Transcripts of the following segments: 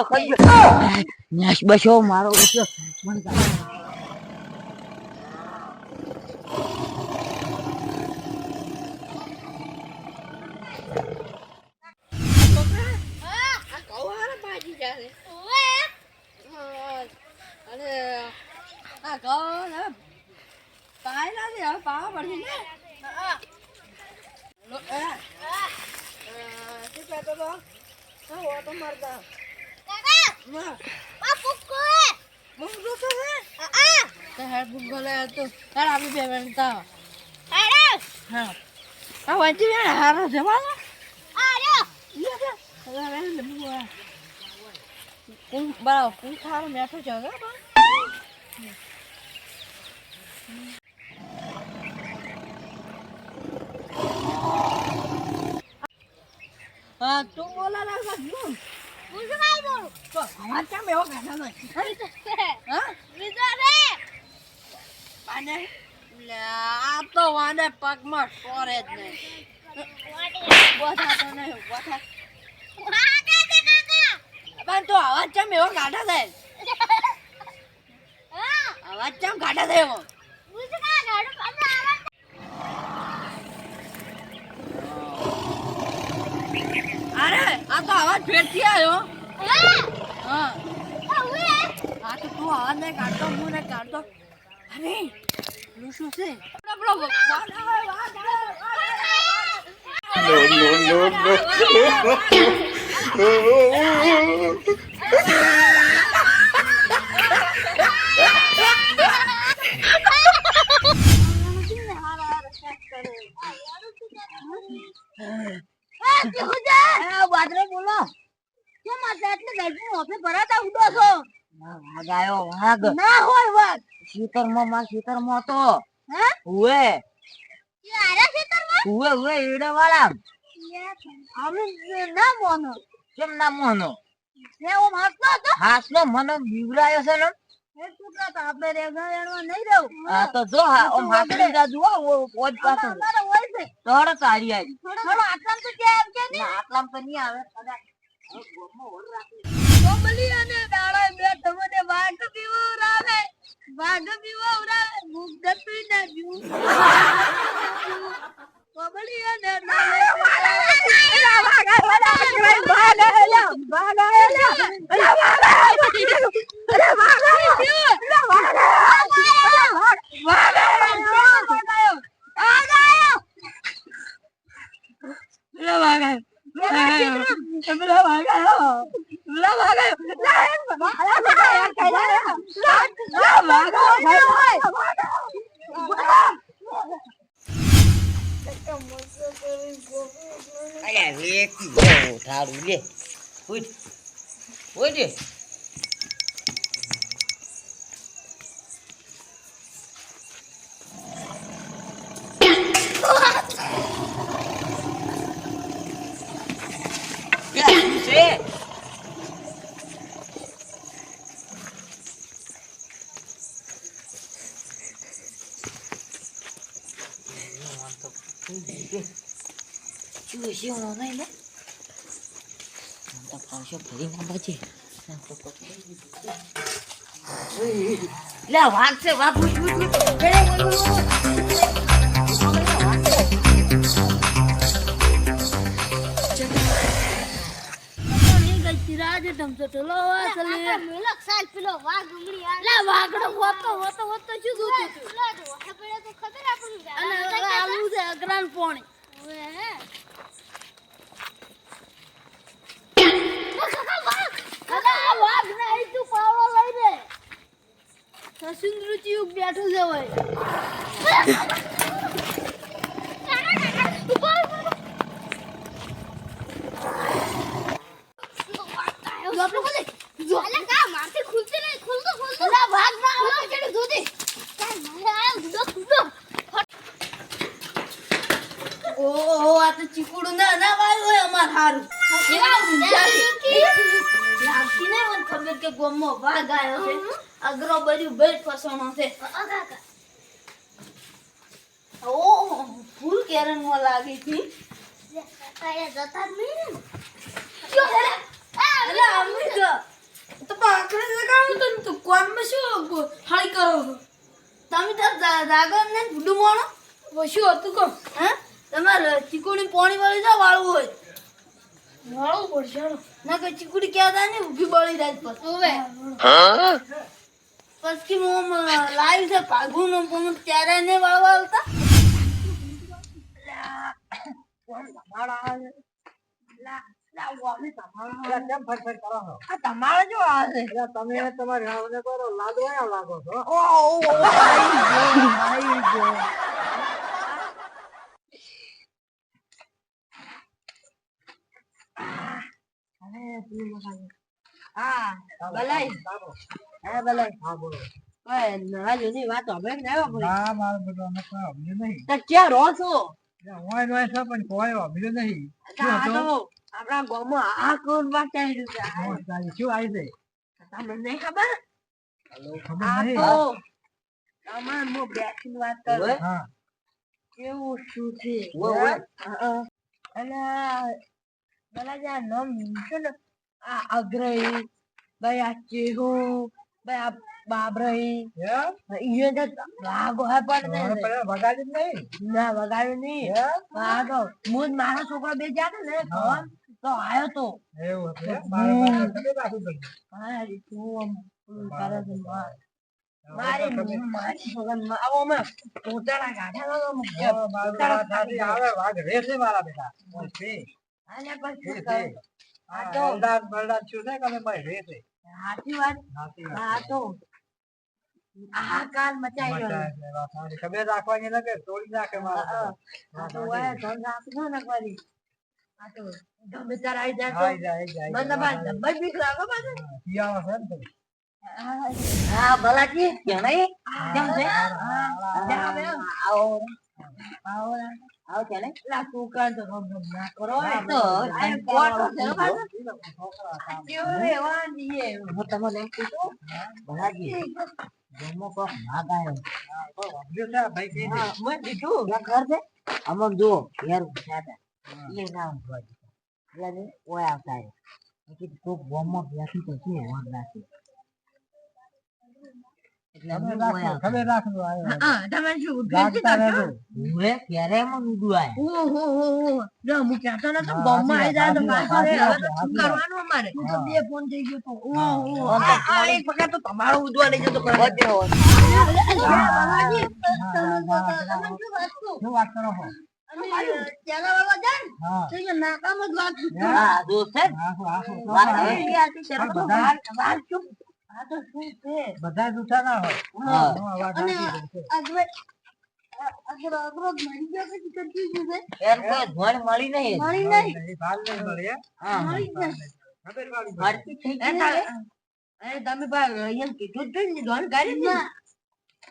ગયો ખાઈ ન્યાસ બસો મારો બસો મને કાઢ. આ ઘઉં હવે પાયેલા છે હવે પાવા પડશે ને લો- એ, અ, શું કહેતો હતો? હા, ઓટો મારતા. ના, બહુ દુખે છે? તો હેડ ભૂખ લે તો હેડ તું કેમ એવો આ તો વાને પગમાં સોરે જ નહીં બોથા તો નહીં બોથા પણ તો અવાજ એવો કાઢા છે અવાજ છે એવો અરે આ તો આવા ફેરથી આવ્યો હા હા તો તું આવા ને કાઢતો હું ને કાઢતો અરે પેલું શું છે પેલો વાઘ આવે, વાઘ આવે, વાઘ આવે. No, no, no, no. હા, વાદળો બોલો વાઘ આવ્યો વાઘ. ના હોય વાઘ. ખેતરમાં માં ખેતરમાં તો હે? ઉવે ઉવે ઉવે ઈડે વાળા અમે ના મોનો કેમ ના મોનો મેં ઓમ હસતો હતો? હાસનો મને બીવરાયો છે ને. એ આપણે રેગાડવા નહીં રહું. તો જો હા ઓમ હાસડી જા જુઓ ઓ પોજ પાસે અમારે હોય છે. તારી આવી. થોડો આટલામ તો કે ને ના આટલામ તો નહીં આવે. કદાચ અને તમને વાઘ પીવરાવે વાઘ પીવરાવે ભૂખ ગતું ના પીવું કોમલી અને અરે વેકી ગયો થારું લે ઉઠ ઉઠ શું છે શું છે હું નહીં લે આમ તો પાછો ફરી ના બચે લે. વાઘડો હોતો હોતો હોતો શું જોતું અને આલુ છે અગરાન પોણી બેઠું છે હોય ઓહો આ તો ચીકુડું ના ના વાયું હોય અમાર હારું. એવા ઊંઝાથી. લાગતી નહીં મને ખબર કે ગોમમાં વાઘ આવ્યો છે. અગરો બધું બેટ ફસવાનો છે. ઓહો ફૂલ કેરનમાં લાગી હતી. જતા જ નહીં ને. અમી તો કોનમાં શું હાળી કરો તમે તાર જા- ને ભૂડું મોણો. શું હતું કહો હે? તમારે ચીકુડી પાણી વાળી જાવ વાળવું હોય વાળવું પડશે ના કે ચીકુડી ક્યાં થાય ને ઊભી બળી જાય પછી હવે પછી હું લાવી છે પાઘું નો પણ ત્યારે ને વાળવા આવતા કેમ ફટફટ કરો છો? આ તમારે જો આવે તમે તમારી હાવને કરો લાદવાયા લાગો છો હા ચાલો. હા બલાઈ હા બોલો ઓય નવા જૂની વાત હવે ને આવ્યો કોઈ ના મારો બેટો અમે તો ક્યાં અભિયો નહીં? તો હા કેવું શું છે. હા. આ અગ્રહી ભાઈ આ ચેહુ ભાઈ આ બાબરહી? તો હે પણ નહીં. ના વગાડ્યું નહીં. હે? તો હું મારો છોકરો બે ને તો આવ્યો તો. એવું હતું એમ? મારે. હા તું કરે છે મારી મારી છોકરાને આવો અમે પોતાના ગાંઠા નો હા, મારું વાત સાચી. આવે વાઘ રહેશે મારા બેટા. અને પછી છે, શું છે. રહેશે સાચી વાત. તો. આવે. ખબર રાખવાની તોડી નાખે મારા તો વાય ને. આ તો. ગમે આવી જાય મને છે ને હા ભલાકી કેમ છે. આવો આવો. ને. આવો ચાલે પેલા છોકરાને તો રમ રમ ના કરો. એ તો આ કોટો છે રહેવાનું છે. હું? તમને એમ પૂછું બલાજી જમો કોક ના ગાયો હા, તો વાંધો છે? ભાઈ કહી મેં કીધું. ઘેર એ ના એટલે ઓય આવતા કીધું કોક બોમ્બ બેસી તો શું રાખે એટલે તમે અમે ઓય રાખજો, આવતા ખબર રાખજો, હા, તમે શું જાગતા રહેજો. હવે ક્યારે એમાં ઊંધું આયા ઓહો, ઓહો. જો હું કહેતો નતો, હા, ગામમાં આવી જાય તો પાછો રે. તો શું કરવાનું અમારે? હું તો બે ફોન થઈ ગયો તો. ઓહો. આ- એક વખત તો તમારો ઉજવા લઈ જતો ના, ના, ના, ના. તમે શું વાત કરો? છો? ને, હા. તો નાકામ જ વાત. હા ને? વાત હા, આ તો શું છે? બધા જૂઠા ના હોય હા. હા, વાત અને અગર અગર અગર મરી ગયો પછી કરતી શું છે? કોઈ ધોણ મળી નહીં મળી નહીં. ભાલ નહીં મળે, હા હા. મરી જાય. ખબર વાળી ભાઈ. થઈ ગઈ તારે- તમે કીધું કાઢી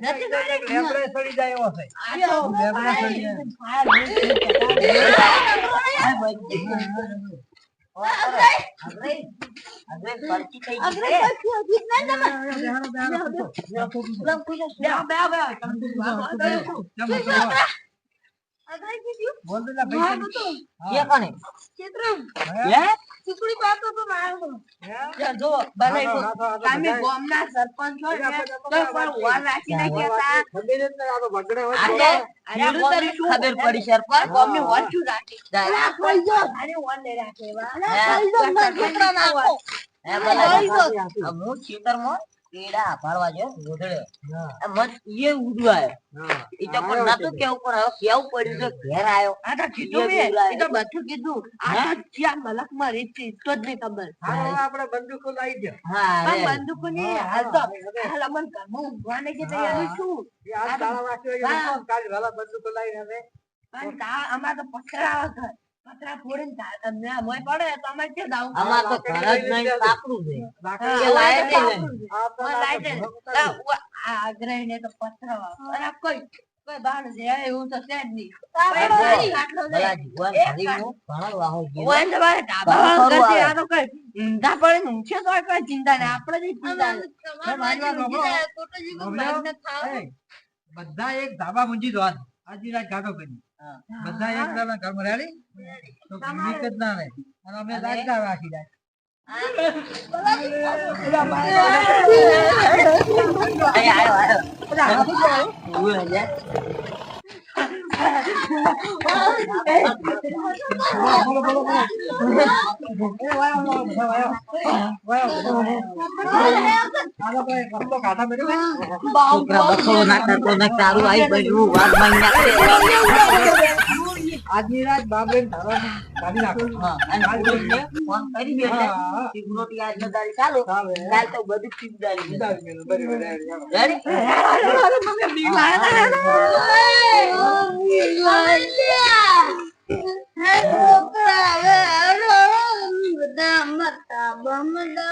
નથી કાઢી? લેબડે સડી જાય એવો છે. લેબડે સડી જાય. ભાઈ, ભાઈ, આ બધી- આપણે ભરતી થઈ ગઈ ખબર જ નહીં, આ તો બગડે હોય તો. આજે અરે ખેડૂતોને ગામની શું ખબર પડી સરપંચ? ગામની વોટ શું રાખી? હે? હે, ભલા. જો. હું પાડવા ગયો, રોધડ્યો. હા, ઈએ ઉડ્યો ઈ તો પણ નતું કેવું પણ હવે કેવું પડ્યું તો ઘેર આયો. આ તો કીધું એ મેં. તો બધું કીધું. આ તો ક્યાં મલકમાં રીત છે, તો જ નહીં ખબર. હાલો, આપણે બંદૂકો લાવી દો. હા, પણ રે. હાલ તો હાલ અમને કે તૈયાર? એ આ કાલે બંદૂકો લાવીને હવે? પણ તા- અમારે તો પથરા આવે ઘર. ફોડીને પડે તો જાવું? તો ઘર જ નહીં છે. લાઈટ નહીં લાઈટ આગ્રહીને તો અને કોઈ કોઈ બહાર જાય એવું તો છે જ નહીં. કોઈ ઊંધા પડે ને ઊંચે તો કઈ ચિંતા નહીં. આપડે જ ચિંતા બધા એક ધાબા મૂંજી દો. આજ. રાત ગાડો કરી. બધા એક દાડા કર્મ રેડી? તો બીક જ ના રહે. અને અમે લાગતા રાખી જાય. આવ્યો આવ્યો છોકરા બખોડો ના કરતો ને તારું આવી બન્યું વાત માની નાખે. આજની રાત બાબરે ધારવામાં કાઢી નાખો. હા, અને ફોન કરી દે એટલે. હા, હા. દાડી ચાલુ. કાલ તો બધું. બરાબર, મતા બમ દો.